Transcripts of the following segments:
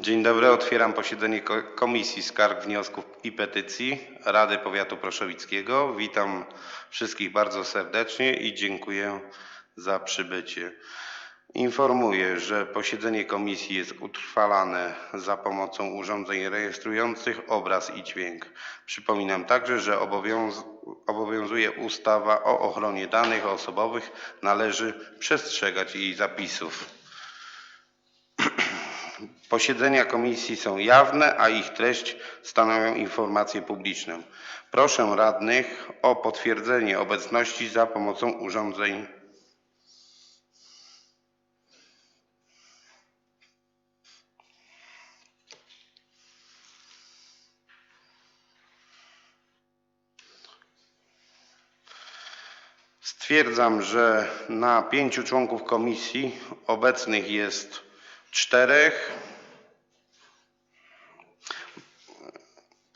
Dzień dobry, otwieram posiedzenie Ko- Komisji Skarg, Wniosków i Petycji Rady Powiatu Proszowickiego. Witam wszystkich bardzo serdecznie i dziękuję za przybycie. Informuję, że posiedzenie komisji jest utrwalane za pomocą urządzeń rejestrujących obraz i dźwięk. Przypominam także, że obowiąz- obowiązuje ustawa o ochronie danych osobowych. Należy przestrzegać jej zapisów. Posiedzenia komisji są jawne, a ich treść stanowią informację publiczną. Proszę radnych o potwierdzenie obecności za pomocą urządzeń. Stwierdzam, że na pięciu członków komisji obecnych jest czterech.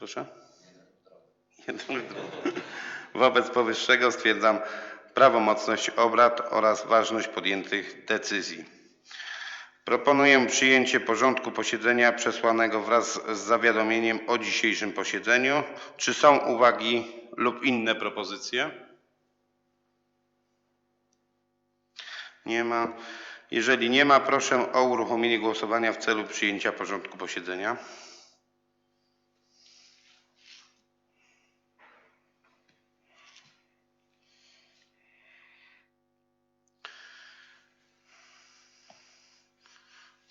Proszę? Jeden w drugim. Wobec powyższego stwierdzam prawomocność obrad oraz ważność podjętych decyzji. Proponuję przyjęcie porządku posiedzenia przesłanego wraz z zawiadomieniem o dzisiejszym posiedzeniu. Czy są uwagi lub inne propozycje? Nie ma. Jeżeli nie ma, proszę o uruchomienie głosowania w celu przyjęcia porządku posiedzenia.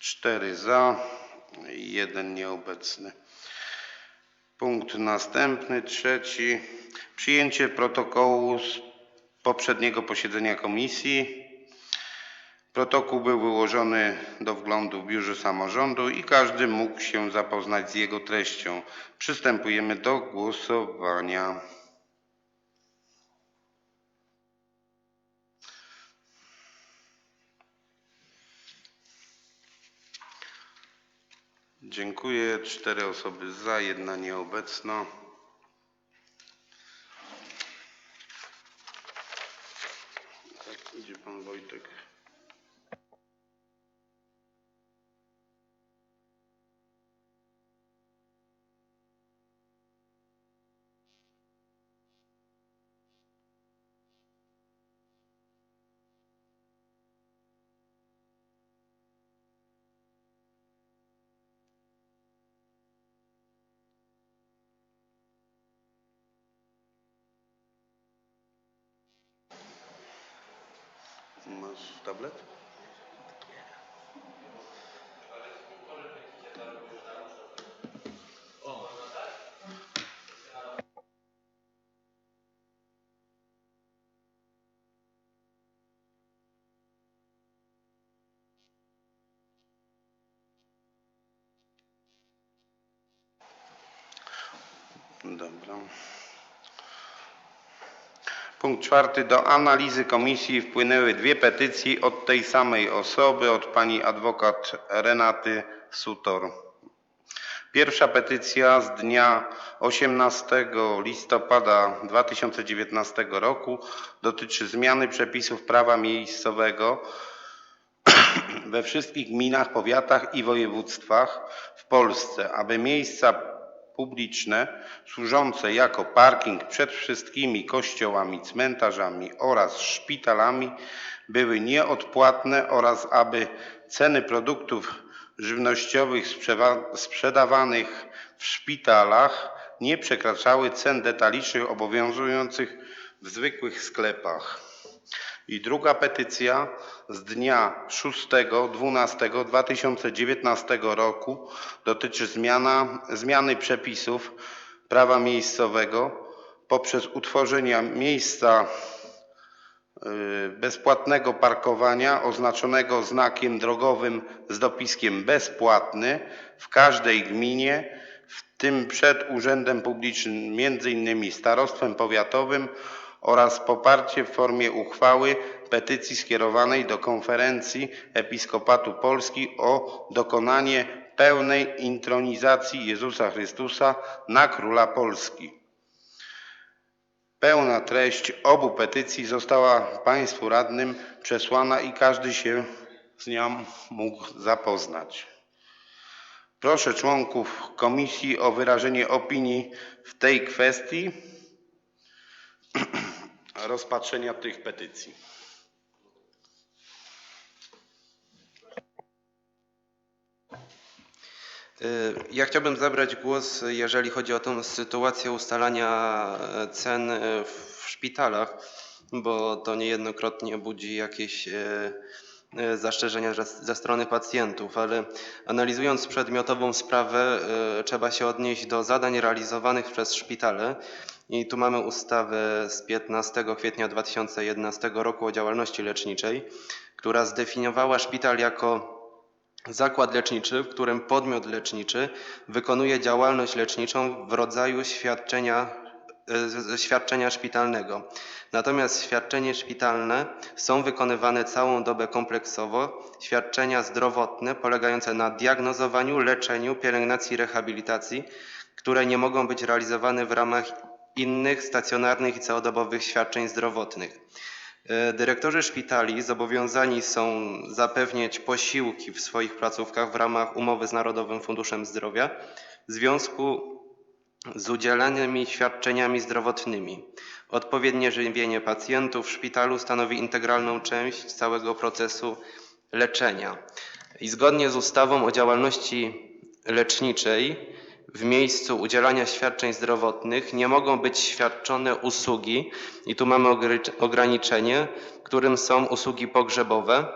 Cztery za, jeden nieobecny. Punkt następny, trzeci. Przyjęcie protokołu z poprzedniego posiedzenia komisji. Protokół był wyłożony do wglądu w Biurze Samorządu i każdy mógł się zapoznać z jego treścią. Przystępujemy do głosowania. Dziękuję. Cztery osoby za, jedna nieobecna. Masz tablet? Dobra. Punkt czwarty. Do analizy komisji wpłynęły dwie petycje od tej samej osoby, od pani adwokat Renaty Sutor. Pierwsza petycja z dnia 18 listopada 2019 roku dotyczy zmiany przepisów prawa miejscowego we wszystkich gminach, powiatach i województwach w Polsce, aby miejsca publiczne służące jako parking przed wszystkimi kościołami, cmentarzami oraz szpitalami były nieodpłatne oraz aby ceny produktów żywnościowych sprzedawanych w szpitalach nie przekraczały cen detalicznych obowiązujących w zwykłych sklepach. I druga petycja z dnia 6.12.2019 roku dotyczy zmiana, zmiany przepisów prawa miejscowego poprzez utworzenie miejsca y, bezpłatnego parkowania oznaczonego znakiem drogowym z dopiskiem bezpłatny w każdej gminie, w tym przed urzędem publicznym, między innymi starostwem powiatowym oraz poparcie w formie uchwały petycji skierowanej do Konferencji Episkopatu Polski o dokonanie pełnej intronizacji Jezusa Chrystusa na Króla Polski. Pełna treść obu petycji została Państwu radnym przesłana i każdy się z nią mógł zapoznać. Proszę członków komisji o wyrażenie opinii w tej kwestii rozpatrzenia tych petycji. Y, Ja chciałbym zabrać głos, jeżeli chodzi o tą sytuację ustalania e, cen e, w szpitalach, bo to niejednokrotnie budzi jakieś e, zastrzeżenia ze- strony pacjentów, ale analizując przedmiotową sprawę, trzeba się odnieść do zadań realizowanych przez szpitale. I tu mamy ustawę z 15 kwietnia 2011 roku o działalności leczniczej, która zdefiniowała szpital jako Zakład leczniczy, w którym podmiot leczniczy wykonuje działalność leczniczą w rodzaju świadczenia, e, świadczenia szpitalnego. Natomiast świadczenie szpitalne są wykonywane całą dobę kompleksowo. Świadczenia zdrowotne polegające na diagnozowaniu, leczeniu, pielęgnacji, rehabilitacji, które nie mogą być realizowane w ramach innych stacjonarnych i całodobowych świadczeń zdrowotnych. E, Dyrektorzy szpitali zobowiązani są zapewniać posiłki w swoich placówkach w ramach umowy z Narodowym Funduszem Zdrowia w związku z udzielanymi świadczeniami zdrowotnymi. Odpowiednie żywienie pacjentów w szpitalu stanowi integralną część całego procesu leczenia. I zgodnie z ustawą o działalności leczniczej w miejscu udzielania świadczeń zdrowotnych nie mogą być świadczone usługi, i tu mamy ograniczenie, którym są usługi pogrzebowe,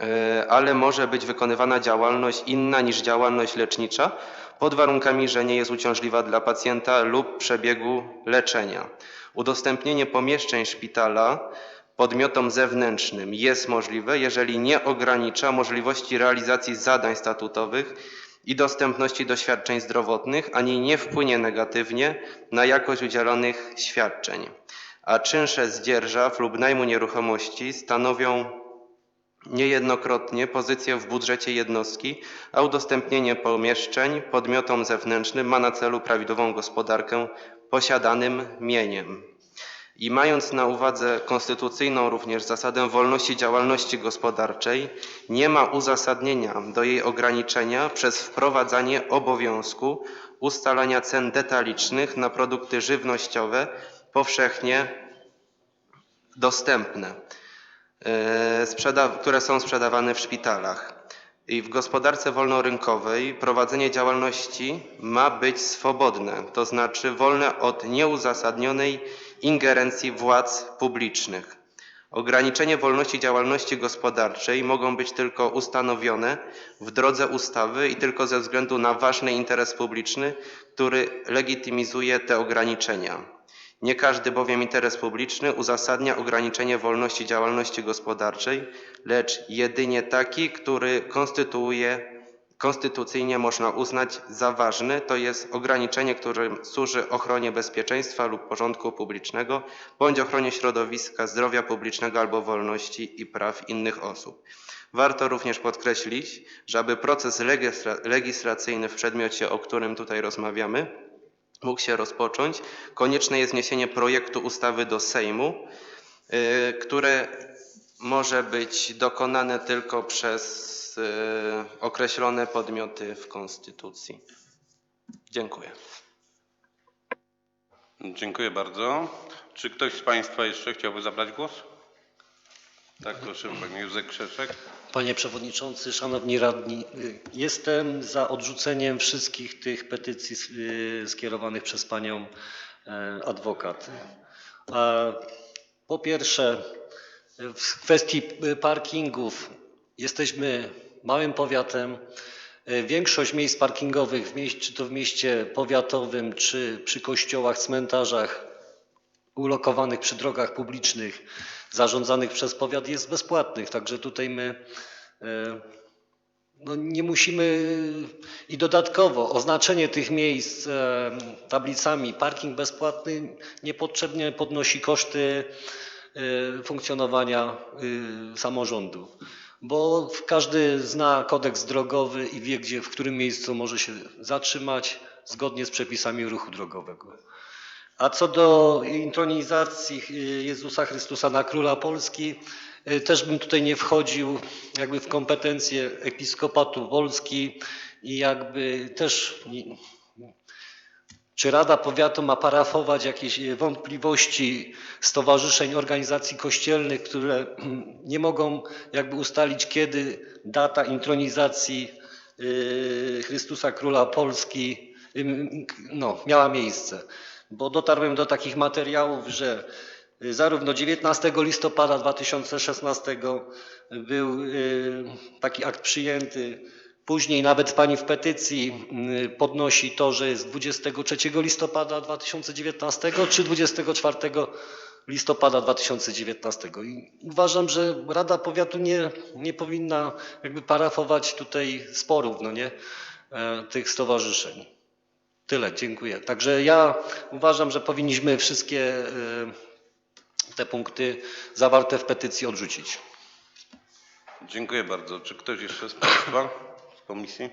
e, ale może być wykonywana działalność inna niż działalność lecznicza, pod warunkami, że nie jest uciążliwa dla pacjenta lub przebiegu leczenia. Udostępnienie pomieszczeń szpitala podmiotom zewnętrznym jest możliwe, jeżeli nie ogranicza możliwości realizacji zadań statutowych i dostępności do świadczeń zdrowotnych, ani nie wpłynie negatywnie na jakość udzielonych świadczeń. A czynsze z dzierżaw lub najmu nieruchomości stanowią niejednokrotnie pozycję w budżecie jednostki, a udostępnienie pomieszczeń podmiotom zewnętrznym ma na celu prawidłową gospodarkę posiadanym mieniem. I mając na uwadze konstytucyjną również zasadę wolności działalności gospodarczej, nie ma uzasadnienia do jej ograniczenia przez wprowadzanie obowiązku ustalania cen detalicznych na produkty żywnościowe powszechnie dostępne e, które są sprzedawane w szpitalach. I w gospodarce wolnorynkowej prowadzenie działalności ma być swobodne, to znaczy wolne od nieuzasadnionej ingerencji władz publicznych. Ograniczenie wolności działalności gospodarczej mogą być tylko ustanowione w drodze ustawy i tylko ze względu na ważny interes publiczny, który legitymizuje te ograniczenia. Nie każdy bowiem interes publiczny uzasadnia ograniczenie wolności działalności gospodarczej, lecz jedynie taki, który konstytuuje, konstytucyjnie można uznać za ważny, to jest ograniczenie, które służy ochronie bezpieczeństwa lub porządku publicznego, bądź ochronie środowiska, zdrowia publicznego albo wolności i praw innych osób. Warto również podkreślić, że aby proces legisla- legislacyjny w przedmiocie, o którym tutaj rozmawiamy, mógł się rozpocząć, konieczne jest wniesienie projektu ustawy do Sejmu, y, które może być dokonane tylko przez y, określone podmioty w Konstytucji. Dziękuję. Dziękuję bardzo. Czy ktoś z Państwa jeszcze chciałby zabrać głos? Tak, proszę, Pan Józef Krzeszek. Panie Przewodniczący, Szanowni Radni, y, jestem za odrzuceniem wszystkich tych petycji y, skierowanych przez Panią adwokat. Po pierwsze, w kwestii parkingów jesteśmy małym powiatem. Y, Większość miejsc parkingowych, w mieście, czy to w mieście powiatowym, czy przy kościołach, cmentarzach, ulokowanych przy drogach publicznych zarządzanych przez powiat jest bezpłatnych. Także tutaj my e, no nie musimy i dodatkowo oznaczenie tych miejsc e, tablicami parking bezpłatny niepotrzebnie podnosi koszty e, funkcjonowania e, samorządu. Bo każdy zna kodeks drogowy i wie, gdzie, w którym miejscu może się zatrzymać zgodnie z przepisami ruchu drogowego. A co do intronizacji Jezusa Chrystusa na Króla Polski, y, też bym tutaj nie wchodził jakby w kompetencje Episkopatu Polski i jakby też czy Rada Powiatu ma parafować jakieś e, wątpliwości stowarzyszeń, organizacji kościelnych, które nie mogą jakby ustalić, kiedy data intronizacji e, Chrystusa Króla Polski no, miała miejsce? Bo dotarłem do takich materiałów, że y, zarówno 19 listopada 2016 był taki akt przyjęty, później nawet pani w petycji y, podnosi to, że jest 23 listopada 2019 czy 24 listopada 2019. I uważam, że Rada Powiatu nie, nie powinna jakby parafować tutaj sporów, no nie, e, tych stowarzyszeń. Tyle, dziękuję. Także ja uważam, że powinniśmy wszystkie e, te punkty zawarte w petycji odrzucić. Dziękuję bardzo. Czy ktoś jeszcze z Państwa komisji?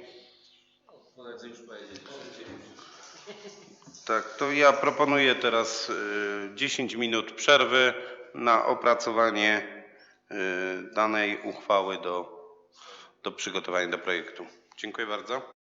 Tak, to ja proponuję teraz y, 10 minut przerwy na opracowanie y, danej uchwały do, do przygotowania do projektu. Dziękuję bardzo.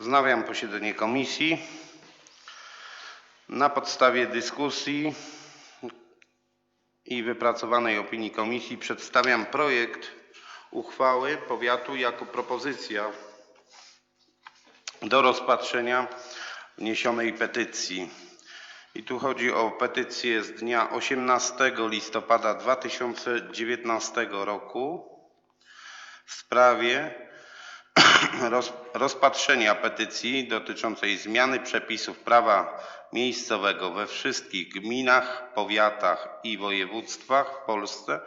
Wznawiam posiedzenie komisji. Na podstawie dyskusji i wypracowanej opinii komisji przedstawiam projekt uchwały powiatu jako propozycja do rozpatrzenia wniesionej petycji. I tu chodzi o petycję z dnia 18 listopada 2019 roku w sprawie rozpatrzenia petycji dotyczącej zmiany przepisów prawa miejscowego we wszystkich gminach, powiatach i województwach w Polsce,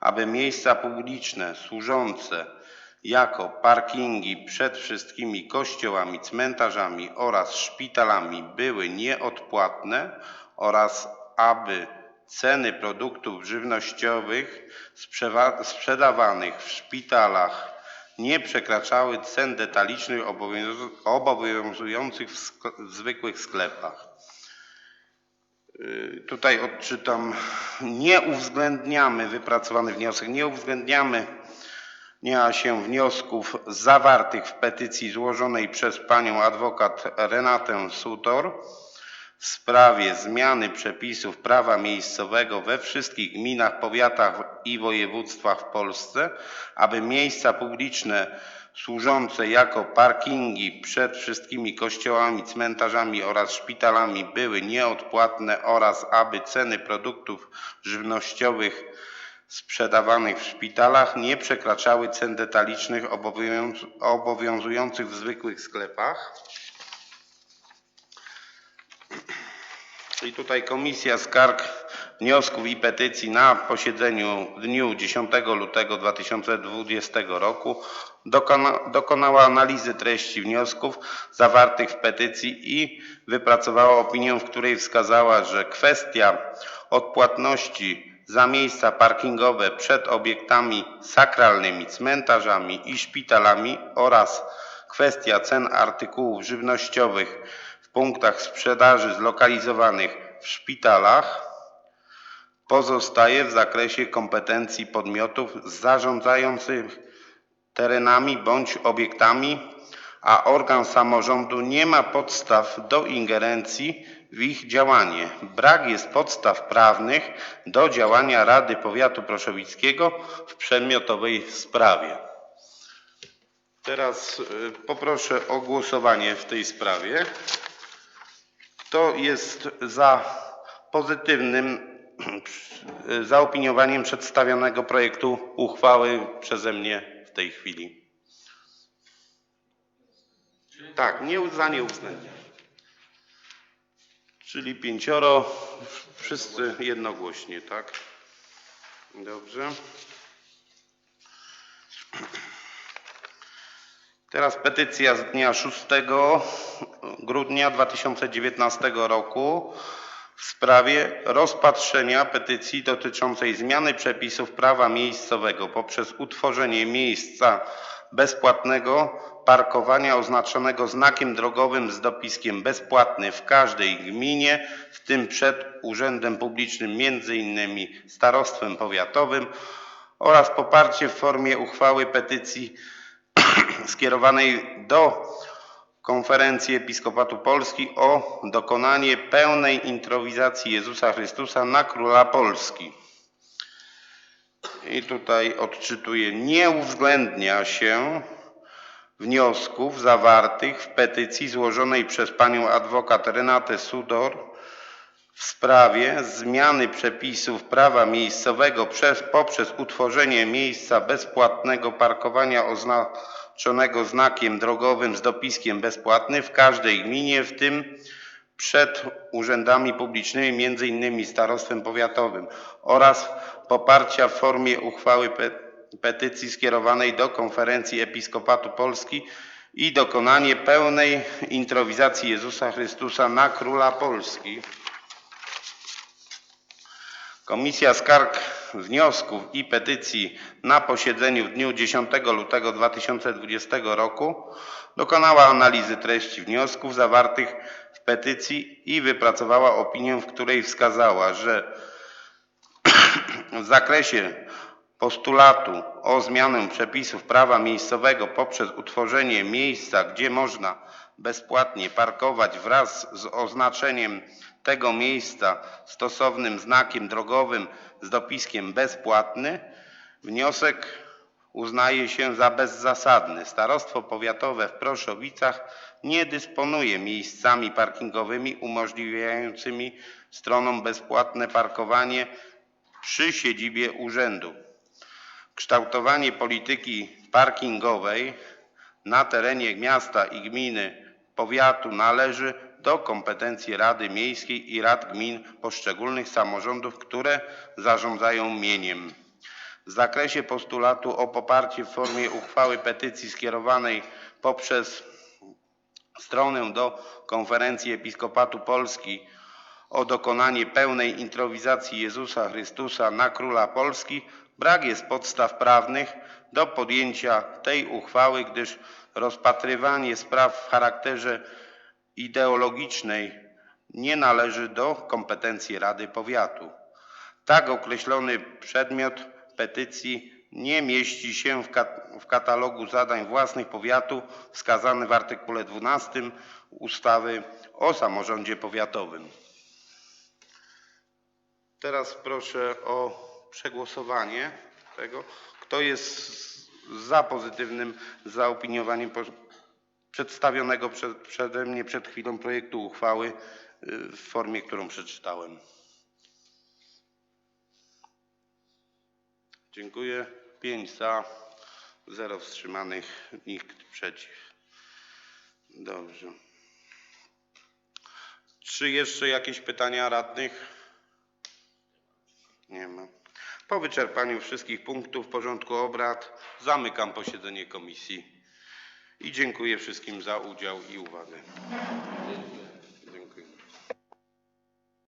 aby miejsca publiczne służące jako parkingi przed wszystkimi kościołami, cmentarzami oraz szpitalami były nieodpłatne oraz aby ceny produktów żywnościowych sprzedawanych w szpitalach nie przekraczały cen detalicznych obowiązu- obowiązujących w, zwykłych sklepach. Y, Tutaj odczytam, nie uwzględniamy, wypracowany wniosek, nie uwzględniamy się wniosków zawartych w petycji złożonej przez panią adwokat Renatę Sutor w sprawie zmiany przepisów prawa miejscowego we wszystkich gminach, powiatach i województwach w Polsce, aby miejsca publiczne służące jako parkingi przed wszystkimi kościołami, cmentarzami oraz szpitalami były nieodpłatne oraz aby ceny produktów żywnościowych sprzedawanych w szpitalach nie przekraczały cen detalicznych obowiąz- obowiązujących w zwykłych sklepach. I tutaj Komisja Skarg, Wniosków i Petycji na posiedzeniu w dniu 10 lutego 2020 roku dokona, dokonała analizy treści wniosków zawartych w petycji i wypracowała opinię, w której wskazała, że kwestia odpłatności za miejsca parkingowe przed obiektami sakralnymi, cmentarzami i szpitalami oraz kwestia cen artykułów żywnościowych punktach sprzedaży zlokalizowanych w szpitalach pozostaje w zakresie kompetencji podmiotów zarządzających terenami bądź obiektami, a organ samorządu nie ma podstaw do ingerencji w ich działanie. Brak jest podstaw prawnych do działania Rady Powiatu Proszowickiego w przedmiotowej sprawie. Teraz y, poproszę o głosowanie w tej sprawie. Kto jest za pozytywnym zaopiniowaniem przedstawionego projektu uchwały przeze mnie w tej chwili? Tak, nie za nieuwzględniam. Czyli pięcioro, wszyscy jednogłośnie, tak? Dobrze. Teraz petycja z dnia 6 grudnia 2019 roku w sprawie rozpatrzenia petycji dotyczącej zmiany przepisów prawa miejscowego poprzez utworzenie miejsca bezpłatnego parkowania oznaczonego znakiem drogowym z dopiskiem bezpłatny w każdej gminie, w tym przed urzędem publicznym, między innymi starostwem powiatowym oraz poparcie w formie uchwały petycji skierowanej do Konferencji Episkopatu Polski o dokonanie pełnej introwizacji Jezusa Chrystusa na Króla Polski. I tutaj odczytuję, nie uwzględnia się wniosków zawartych w petycji złożonej przez panią adwokat Renatę Sudor w sprawie zmiany przepisów prawa miejscowego przez, poprzez utworzenie miejsca bezpłatnego parkowania oznaczonego znakiem drogowym z dopiskiem bezpłatny w każdej gminie, w tym przed urzędami publicznymi, między innymi starostwem powiatowym oraz poparcia w formie uchwały pe petycji skierowanej do Konferencji Episkopatu Polski i dokonanie pełnej introwizacji Jezusa Chrystusa na Króla Polski. Komisja Skarg, Wniosków i Petycji na posiedzeniu w dniu 10 lutego 2020 roku dokonała analizy treści wniosków zawartych w petycji i wypracowała opinię, w której wskazała, że w zakresie postulatu o zmianę przepisów prawa miejscowego poprzez utworzenie miejsca, gdzie można bezpłatnie parkować wraz z oznaczeniem tego miejsca stosownym znakiem drogowym z dopiskiem bezpłatny, wniosek uznaje się za bezzasadny. Starostwo powiatowe w Proszowicach nie dysponuje miejscami parkingowymi umożliwiającymi stronom bezpłatne parkowanie przy siedzibie urzędu. Kształtowanie polityki parkingowej na terenie miasta i gminy powiatu należy do kompetencji Rady Miejskiej i Rad Gmin poszczególnych samorządów, które zarządzają mieniem. W zakresie postulatu o poparcie w formie uchwały petycji skierowanej poprzez stronę do Konferencji Episkopatu Polski o dokonanie pełnej introwizacji Jezusa Chrystusa na Króla Polski brak jest podstaw prawnych do podjęcia tej uchwały, gdyż rozpatrywanie spraw w charakterze ideologicznej nie należy do kompetencji Rady Powiatu. Tak określony przedmiot petycji nie mieści się w, kat- w katalogu zadań własnych powiatu wskazany w artykule 12 ustawy o samorządzie powiatowym. Teraz proszę o przegłosowanie tego. Kto jest za pozytywnym zaopiniowaniem przedstawionego prze, przeze mnie przed chwilą projektu uchwały y, w formie, którą przeczytałem? Dziękuję. Pięć za, zero wstrzymanych, nikt przeciw. Dobrze. Czy jeszcze jakieś pytania radnych? Nie ma. Po wyczerpaniu wszystkich punktów porządku obrad zamykam posiedzenie komisji i dziękuję wszystkim za udział i uwagę.